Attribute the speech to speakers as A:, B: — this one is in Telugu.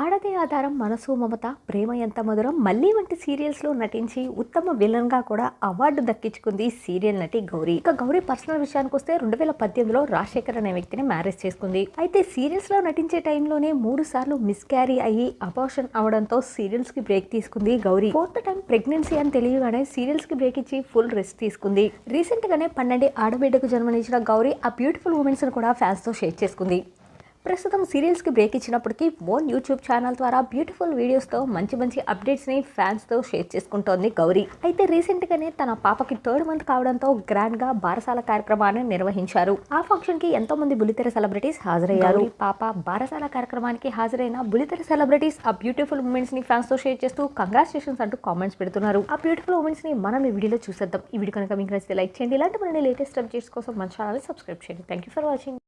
A: ఆడదే ఆధారం మనసు మమత ప్రేమ ఎంత మధురం? మళ్ళీ వంటి సీరియల్స్లో నటించి ఉత్తమ విలన్గా కూడా అవార్డు దక్కించుకుంది సీరియల్ నటి గౌరీ. ఇక గౌరీ పర్సనల్ విషయానికి వస్తే రెండు వేల పద్దెనిమిదిలో రాజశేఖర్ అనే వ్యక్తిని మ్యారేజ్ చేసుకుంది. అయితే సీరియల్స్లో నటించే టైంలోనే మూడు సార్లు మిస్ క్యారీ అయ్యి అబార్షన్ అవడంతో సీరియల్స్కి బ్రేక్ తీసుకుంది గౌరీ. ఫోర్త్ టైం ప్రెగ్నెన్సీ అని తెలియగానే సీరియల్స్కి బ్రేక్ ఇచ్చి ఫుల్ రెస్ట్ తీసుకుంది. రీసెంట్గానే పన్నెండు ఆడబిడ్డకు జన్మనిచ్చిన గౌరీ ఆ బ్యూటిఫుల్ ఉమెన్స్ను కూడా ఫ్యాన్స్తో షేర్ చేసుకుంది. ప్రస్తుతం సీరియల్స్కి బ్రేక్ ఇచ్చినప్పటికీ ఓన్ యూట్యూబ్ ఛానల్ ద్వారా బ్యూటిఫుల్ వీడియోస్తో మంచి మంచి అప్డేట్స్ని ఫ్యాన్స్తో షేర్ చేసుకుంటోంది గౌరీ. అయితే రీసెంట్గానే తన పాపకి థర్డ్ మంత్ కావడంతో గ్రాండ్గా బారసాల కార్యక్రమాన్ని నిర్వహించారు. ఆ ఫంక్షన్కి ఎంతో మంది బులితెర సెలబ్రిటీస్ హాజరయ్యారు. పాప బారసాల కార్యక్రమానికి హాజరైన బులితెర సెలబ్రిటీస్ ఆ బ్యూటిఫుల్ ఉమెన్స్ని ఫ్యాన్స్తో షేర్ చేస్తూ కంగ్రాచులేషన్స్ అంటూ కామెంట్స్ పెడుతున్నారు. ఆ బ్యూటిఫుల్ ఉమెన్స్ని మనం ఈ వీడియోలో చూసేద్దాం. ఈ వీడియో కనుక మీకు నచ్చితే లైక్ చేయండి. ఇలాంటి మన లేటెస్ట్ అప్డేట్స్ కోసం మన ఛానల్ సబ్స్క్రైబ్ చేయండి. Thank you for watching